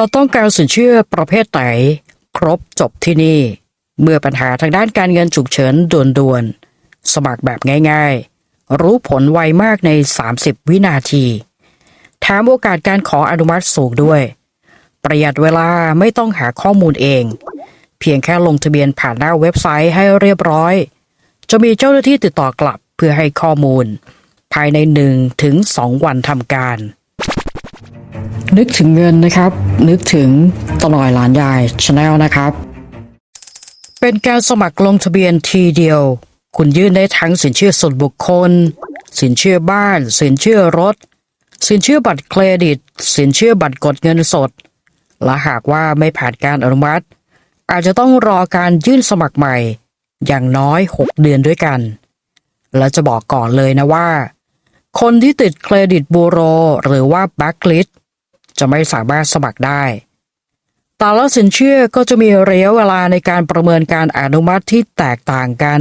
จะต้องการสินเชื่อประเภทไหน ครบจบที่นี่ เมื่อปัญหาทางด้านการเงินฉุกเฉินด่วนๆ สมัครแบบง่ายๆ รู้ผลไวมากใน 30 วินาทีแถมโอกาสการขออนุมัติสูงด้วย ประหยัดเวลาไม่ต้องหาข้อมูลเอง เพียงแค่ลงทะเบียนผ่านหน้าเว็บไซต์ให้เรียบร้อย จะมีเจ้าหน้าที่ติดต่อกลับเพื่อให้ข้อมูล ภายในหนึ่งถึงสองวันทำการ นึกถึงเงินนะครับ นึกถึงตลอยหลานยายชาแนลนะครับ เป็นการสมัครลงทะเบียนทีเดียว คุณยื่นได้ทั้งสินเชื่อส่วนบุคคล สินเชื่อบ้าน สินเชื่อรถ สินเชื่อบัตรเครดิต สินเชื่อบัตรกดเงินสด และหากว่าไม่ผ่านการอนุมัติ อาจจะต้องรอการยื่นสมัครใหม่ อย่างน้อย 6 เดือนด้วยกัน และจะบอกก่อนเลยนะว่า คนที่ติดเครดิตบูโรหรือว่าแบ็กลิส จะไม่สามารถสมัครได้ แต่ละสินเชื่อก็จะมีระยะเวลาในการประเมินการอนุมัติที่แตกต่างกัน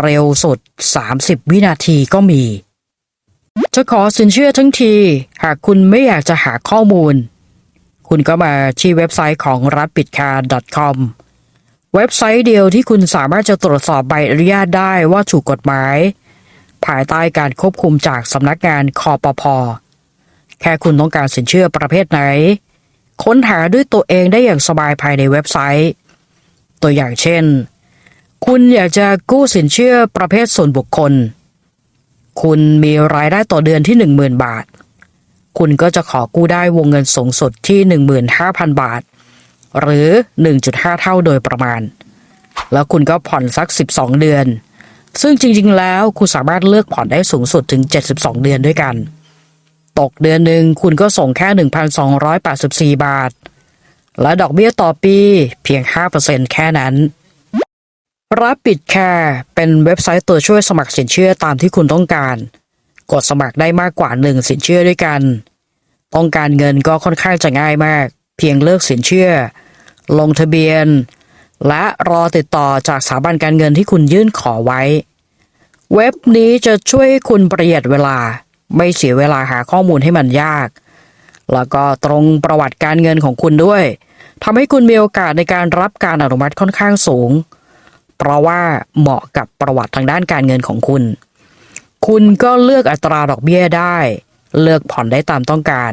เร็วสุด 30 วินาทีก็มี จะขอสินเชื่อทั้งที หากคุณไม่อยากจะหาข้อมูล คุณก็มาที่เว็บไซต์ของรัฐปิดคา .com เว็บไซต์เดียวที่คุณสามารถจะตรวจสอบใบอนุญาตได้ว่าถูกกฎหมาย ภายใต้การควบคุมจากสำนักงานคอปพอ แค่คุณต้องการสินเชื่อประเภทไหน ค้นหาด้วยตัวเองได้อย่างสบายภายในเว็บไซต์ ตัวอย่างเช่น คุณอยากจะกู้สินเชื่อประเภทส่วนบุคคล คุณมีรายได้ต่อเดือนที่ 10,000 บาท คุณก็จะขอกู้ได้วงเงินสูงสุดที่ 15,000 บาท หรือ 1.5 เท่าโดยประมาณ แล้วคุณก็ผ่อนสัก 12 เดือนซึ่งจริงๆ แล้วคุณสามารถเลือกผ่อนได้สูงสุดถึง 72 เดือนด้วยกัน ตกเดือนหนึ่งคุณก็ส่งแค่ 1,284 บาท และดอกเบี้ยต่อปีเพียง 5%แค่นั้น รับปิดแค่เป็นเว็บไซต์ตัวช่วยสมัครสินเชื่อตามที่คุณต้องการ กดสมัครได้มากกว่าหนึ่งสินเชื่อด้วยกัน ต้องการเงินก็ค่อนข้างจะง่ายมาก เพียงเลือกสินเชื่อ ลงทะเบียน และรอติดต่อจากสถาบันการเงินที่คุณยื่นขอไว้ เว็บนี้จะช่วยคุณประหยัดเวลา ไม่เสียเวลาหาข้อมูลให้มันยาก แล้วก็ตรงประวัติการเงินของคุณด้วยทำให้คุณมีโอกาสในการรับการอนุมัติค่อนข้างสูง เพราะว่าเหมาะกับประวัติทางด้านการเงินของคุณ คุณก็เลือกอัตราดอกเบี้ยได้ เลือกผ่อนได้ตามต้องการ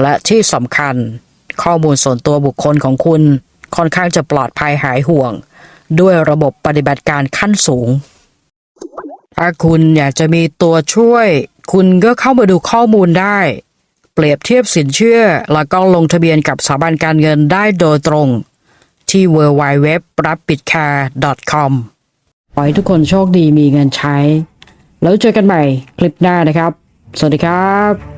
และที่สำคัญข้อมูลส่วนตัวบุคคลของคุณค่อนข้างจะปลอดภัยหายห่วง ด้วยระบบปฏิบัติการขั้นสูง ถ้าคุณอยากจะมีตัวช่วย คุณก็เข้ามาดูข้อมูลได้ เปรียบเทียบสินเชื่อ แล้วก็ลงทะเบียนกับสถาบันการเงินได้โดยตรง ที่ w w w r a p i d c a r e c o m ขอให้ทุกคนโชคดีมีเงินใช้ แล้วเจอกันใหม่คลิปหน้านะครับ สวัสดีครับ